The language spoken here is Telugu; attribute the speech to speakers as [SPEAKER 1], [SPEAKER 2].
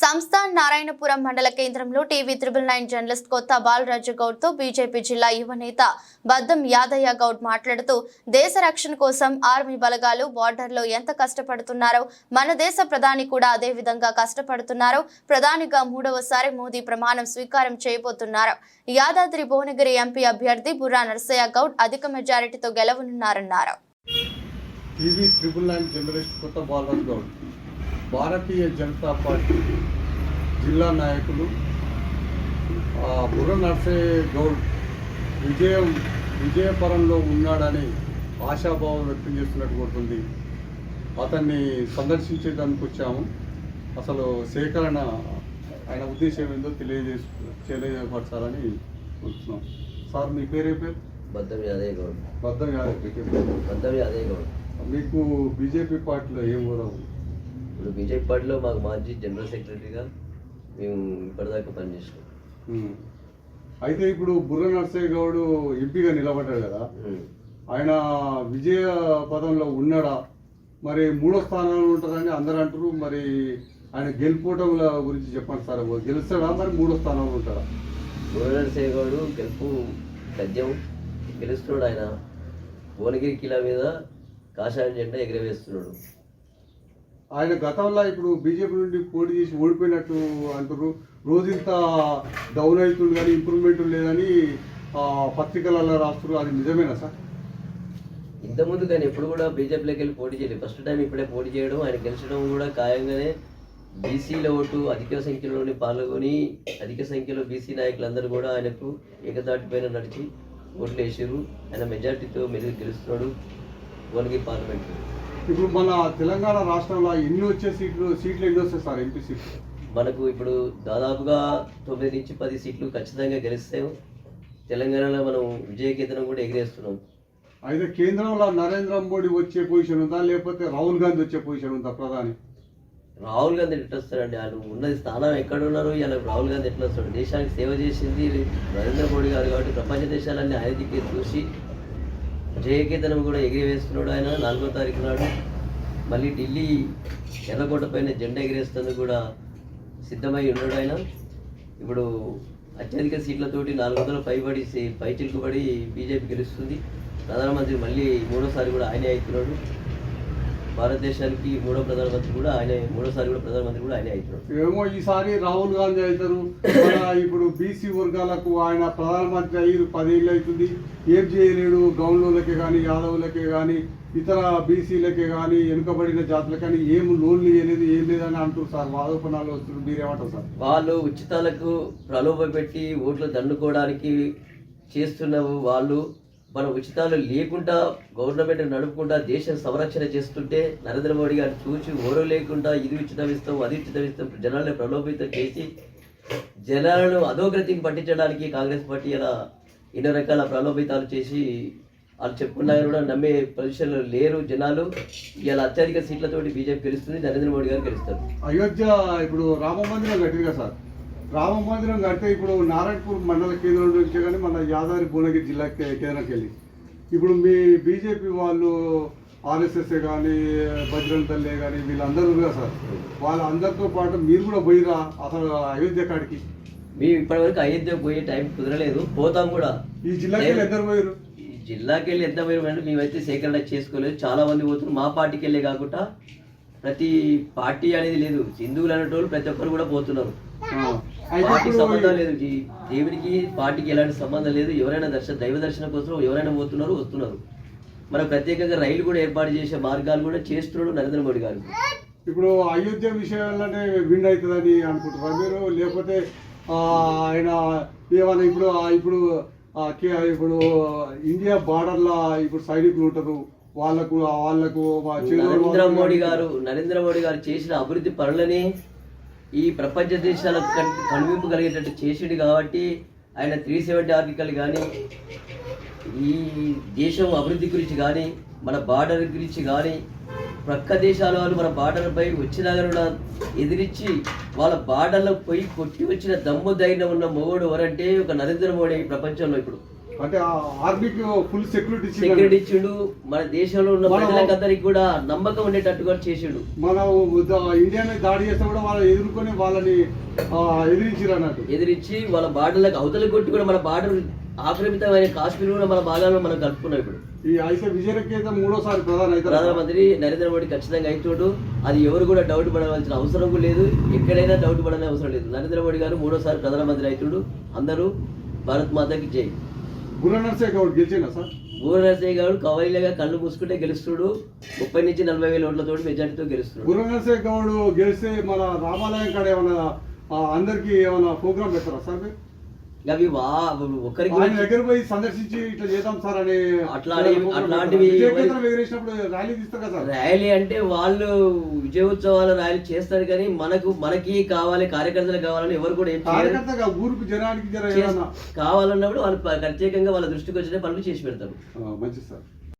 [SPEAKER 1] సంస్థ నారాయణపురం మండల కేంద్రంలో టీవీ త్రిబుల్ నైన్ జర్నలిస్ట్ కొత్త బాలరాజు గౌడ్తో బీజేపీ జిల్లా యువ నేత బద్దం యాదయ్య గౌడ్ మాట్లాడుతూ దేశ రక్షణ కోసం ఆర్మీ బలగాలు బార్డర్లో ఎంత కష్టపడుతున్నారో మన దేశ ప్రధాని కూడా అదే విధంగా కష్టపడుతున్నారో ప్రధానిగా మూడవసారి మోదీ ప్రమాణం స్వీకారం చేయబోతున్నారు. యాదాద్రి భువనగిరి ఎంపీ అభ్యర్థి బుర్రా నర్సయ్య గౌడ్ అధిక మెజారిటీతో గెలవనున్నారన్నారు.
[SPEAKER 2] టీవీ ట్రిపుల్ నైన్ జర్నలిస్ట్ కొత్త బాలరాజ్ గౌడ్ భారతీయ జనతా పార్టీ జిల్లా నాయకులు బుర్ర నర్సయ్య గౌడ్ విజయం విజయపరంలో ఉన్నాడని ఆశాభావం వ్యక్తం చేస్తున్నట్టు కోరుతుంది అతన్ని సందర్శించేదానికి వచ్చాము. అసలు సేకరణ ఆయన ఉద్దేశం ఏందో తెలియజేసు తెలియపరచాలని చూస్తున్నాం సార్ మీ పేరే పేరు?
[SPEAKER 3] బద్దం యాదయ్య గౌడ్.
[SPEAKER 2] బద్దం గారు మీ పేరు.
[SPEAKER 3] బద్దం యాదయ్య గౌడ్.
[SPEAKER 2] మీకు బీజేపీ పార్టీలో ఏం ఉంది
[SPEAKER 3] ఇప్పుడు బీజేపీ పార్టీలో మాకు మాజీ జనరల్ సెక్రటరీగా మేము ఇప్పటిదాకా పనిచేసినాం.
[SPEAKER 2] ఉమ్. అయితే ఇప్పుడు బుర్ర నర్సయ్య గౌడ్ ఎంపీగా నిలబడ్డాడు కదా. ఆయన విజయ పదంలో ఉన్నాడా? మరి మూడో స్థానంలో ఉంటారని అందరూ అంటారు మరి ఆయన గెలుపోవటంల గురించి చెప్పండి సార్. గెలుస్తాడా? మరి మూడో స్థానంలో ఉంటాడా?
[SPEAKER 3] భువనరసేవ గౌడ్ గెలుపు తథ్యం గెలుస్తున్నాడు ఆయన. భువనగిరి కిలా మీద కాషాయం జెండా ఎగరవేస్తున్నాడు.
[SPEAKER 2] ఆయన గతంలో ఇప్పుడు బీజేపీ నుండి పోటీ చేసి ఓడిపోయినట్టు అంటారు రోజు ఇంత డౌన్ అవుతుంది కానీ ఇంప్రూవ్మెంట్ లేదని పత్రికలలో రాస్తున్నారు అది నిజమేనా సార్?
[SPEAKER 3] ఇంతకుముందు కానీ ఎప్పుడు కూడా బీజేపీలోకి వెళ్ళి పోటీ చేయలేదు. ఫస్ట్ టైం ఇప్పుడే పోటీ చేయడం ఆయన గెలిచడం కూడా ఖాయంగానే బీసీల ఓటు అధిక సంఖ్యలోని పాల్గొని అధిక సంఖ్యలో బీసీ నాయకులందరూ కూడా ఆయనకు ఏకతాటిపైన నడిచి ఓట్లు వేసారు ఆయన మెజార్టీతో మెరుగు గెలుస్తున్నాడు. వనగి పార్లమెంట్
[SPEAKER 2] ఇప్పుడు మన తెలంగాణ రాష్ట్రంలో ఎన్ని వచ్చే సీట్లు సీట్లు ఎన్ని వస్తాయి సార్ ఎంపీ సీట్లు?
[SPEAKER 3] మనకు ఇప్పుడు దాదాపుగా తొమ్మిది నుంచి పది సీట్లు ఖచ్చితంగా గెలుస్తాం తెలంగాణలో మనం విజయకేతనం కూడా ఎగిరేస్తున్నాం.
[SPEAKER 2] అయితే కేంద్రంలో నరేంద్ర మోడీ వచ్చే పొజిషన్ ఉందా? లేకపోతే రాహుల్ గాంధీ వచ్చే పొజిషన్ ఉందా ప్రధాని?
[SPEAKER 3] రాహుల్ గాంధీ ఎట్లా వస్తారండి? ఆయన ఉన్నది స్థానం ఎక్కడ ఉన్నారు? ఇలా రాహుల్ గాంధీ ఎట్లా వస్తాడు? దేశానికి సేవ చేసింది నరేంద్ర మోడీ గారు కాబట్టి ప్రపంచ దేశాలన్నీ ఆయన దిక్కే చూసి జయకేతనం కూడా ఎగిరివేస్తున్నాడు ఆయన. నాలుగో తారీఖు నాడు మళ్ళీ ఢిల్లీ ఎర్రకోట పైన జెండా ఎగిరేస్తేందుకు కూడా సిద్ధమై ఉన్నాడు ఆయన. ఇప్పుడు అత్యధిక సీట్లతోటి నాలుగు వందల పైబడి పై చిలుకుబడి బీజేపీ గెలుస్తుంది. ప్రధానమంత్రి మళ్ళీ మూడోసారి కూడా ఆయనే అవుతున్నాడు. భారతదేశానికి మూడో ప్రధానమంత్రి కూడా ఆయనే మూడోసారి కూడా ప్రధానమంత్రి కూడా ఆయనే అవుతున్నాడు
[SPEAKER 2] ఏమో ఈసారి రాహుల్ గాంధీ అవుతారు. ఇప్పుడు బీసీ వర్గాలకు ఆయన ప్రధానమంత్రి అయ్యి పదేళ్ళు అవుతుంది. ఏం చేయలేడు గౌన్లకే కానీ యాదవులకే కానీ ఇతర బీసీలకే కానీ వెనుకబడిన జాతులకు కానీ ఏం లోన్లు ఇవ్వలేదు ఏం లేదని అంటారు సార్ వాదోపనాలు వస్తున్నారు. మీరేమంటారు సార్?
[SPEAKER 3] వాళ్ళు ఉచితాలకు ప్రలోభ పెట్టి ఓట్లు దండుకోవడానికి చేస్తున్న వాళ్ళు మనం ఉచితాలు లేకుండా గవర్నమెంట్ నడుపుకుంటా దేశం సంరక్షణ చేస్తుంటే నరేంద్ర మోడీ గారు చూసి ఓరో లేకుండా ఇది ఉచితం ఇస్తాం అది ఉచితం ఇస్తాం జనాలను ప్రలోభితం చేసి జనాలను అధోగతికి పట్టించడానికి కాంగ్రెస్ పార్టీ ఇలా ఎన్నో రకాల ప్రలోభితాలు చేసి వాళ్ళు చెప్పుకున్నారు కూడా నమ్మే పొజిషన్లో లేరు జనాలు. ఇవాళ అత్యధిక సీట్లతోటి బీజేపీ గెలుస్తుంది నరేంద్ర మోడీ గారు గెలుస్తారు.
[SPEAKER 2] అయోధ్య ఇప్పుడు రామ మందిరం కట్టింది కదా సార్? రామ మందిరం కడితే ఇప్పుడు నారాయణపూర్ మండల కేంద్రం నుంచి కానీ మన యాదాద్రి భువనగిరి జిల్లా కేంద్రంకి వెళ్ళి. ఇప్పుడు మీ బీజేపీ వాళ్ళు ఆర్ఎస్ఎస్ కానీ బజరంగ్ దళే కానీ వీళ్ళందరూ ఉన్నారు సార్. వాళ్ళందరితో పాటు మీరు కూడా పోయిరా అసలు అయోధ్య కాడికి?
[SPEAKER 3] మేము ఇప్పటివరకు అయోధ్య పోయే టైం కుదరలేదు. పోతాం కూడా.
[SPEAKER 2] ఈ జిల్లాకి ఎందరు పోయారు
[SPEAKER 3] ఈ జిల్లాకి వెళ్ళి ఎంత పోయిన మేమైతే సేకరణ చేసుకోలేదు. చాలా మంది పోతున్నారు. మా పార్టీకి వెళ్ళే కాకుండా ప్రతి పార్టీ అనేది లేదు. హిందువులు అనేటోళ్ళు ప్రతి ఒక్కరు కూడా పోతున్నారు. పార్టీకి
[SPEAKER 2] ఇప్పుడు
[SPEAKER 3] సంబంధం లేదు దేవుడికి పార్టీకి ఎలాంటి సంబంధం లేదు. ఎవరైనా దర్శన దైవ దర్శనం కోసం ఎవరైనా పోతున్నారు వస్తున్నారు. మనం ప్రత్యేకంగా రైలు కూడా ఏర్పాటు చేసే మార్గాలు కూడా చేస్తున్నాడు నరేంద్ర మోడీ గారు.
[SPEAKER 2] ఇప్పుడు అయోధ్య విషయాలంటే విన్ అవుతుందని అనుకుంటారా మీరు? లేకపోతే ఆయన ఏమైనా ఇప్పుడు ఇప్పుడు ఇప్పుడు ఇండియా బార్డర్లో ఇప్పుడు సైనికులు ఉంటారు. వాళ్ళకు వాళ్ళకు
[SPEAKER 3] నరేంద్ర మోడీ గారు నరేంద్ర మోడీ గారు చేసిన అభివృద్ధి పనులని ఈ ప్రపంచ దేశాలకు కనువింపు కలిగేటట్టు చేసిండు కాబట్టి ఆయన త్రీ సెవెంటీ ఆర్టికల్ కానీ ఈ దేశం అభివృద్ధి గురించి కానీ మన బార్డర్ గురించి కానీ ప్రక్క దేశాల వాళ్ళు మన బార్డర్ పై వచ్చినా కూడా ఎదిరించి వాళ్ళ బార్డర్లో పోయి కొట్టి వచ్చిన దమ్ము ధైర్యం ఉన్న మొగోడు ఎవరంటే ఒక నరేంద్ర మోడీ ప్రపంచంలో ఇప్పుడు.
[SPEAKER 2] అంటే ఆర్మీకి ఫుల్ సెక్యూరిటీ
[SPEAKER 3] సెక్యూరిటీ ఇచ్చిండు. మన దేశంలో ఉన్న ప్రజలకందరికి కూడా నమ్మకం ఉండేటట్టుగా చేసిండు.
[SPEAKER 2] మనం ఇండియా మీద దాడి చేస్తే కూడా వాళ్ళు ఎదుర్కొని వాళ్ళని ఎదిరించారు అన్నట్టు
[SPEAKER 3] ఎదిరించి వాళ్ళ బార్డర్లకు అవతల కొట్టి కూడా మన బార్డర్ ఆక్రమితమైన కాశ్మీర్ కూడా మన భాగాల్లో మనం కలుపుకున్నాం ఇప్పుడు.
[SPEAKER 2] ఈ అయితే విజయకేత మూడోసారి ప్రధాని
[SPEAKER 3] ప్రధానమంత్రి నరేంద్ర మోడీ ఖచ్చితంగా అవుతాడు అది ఎవరు కూడా డౌట్ పడవలసిన అవసరం కూడా లేదు. ఎక్కడైనా డౌట్ పడని అవసరం లేదు. నరేంద్ర మోడీ గారు మూడోసారి ప్రధానమంత్రి అవుతాడు అందరూ భారత్ మాతకి జై.
[SPEAKER 2] గురు నర్సే గౌడ్ గెలిచిందా సార్?
[SPEAKER 3] భువనరసయ్య గారు కవైలగా కళ్ళు మూసుకుంటే గెలుస్తుడు. ముప్పై నుంచి నలభై వేల ఓట్లతో మెజార్టీతో గెలుస్తున్నాడు
[SPEAKER 2] గురు నర్సే గౌడ్ గెలిస్తే మన రామాలయం కాడ ఏమైనా అందరికి ఏమైనా ప్రోగ్రామ్ పెడతారా సార్ మీరు?
[SPEAKER 3] అవి వా ఒక్కరికి
[SPEAKER 2] ఆయన దగ్గర పోయి సందర్శించి ఇట్లా చేద్దాం సార్ అని
[SPEAKER 3] అట్లాంటివి- అట్లాంటివి
[SPEAKER 2] ర్యాలీ తీస్తారు కదా సార్.
[SPEAKER 3] ర్యాలీ అంటే వాళ్ళు విజయోత్సవాల ర్యాలీ చేస్తారు కానీ మనకు మనకి కావాలి కార్యకర్తలు కావాలని ఎవరు కూడా ఏం చేయరు.
[SPEAKER 2] కార్యకర్తగా ఊరికి జనానికి
[SPEAKER 3] కావాలన్నప్పుడు వాళ్ళు ప్రత్యేకంగా వాళ్ళ దృష్టికి వచ్చిన పనులు చేసి పెడతారు.
[SPEAKER 2] మంచిది సార్.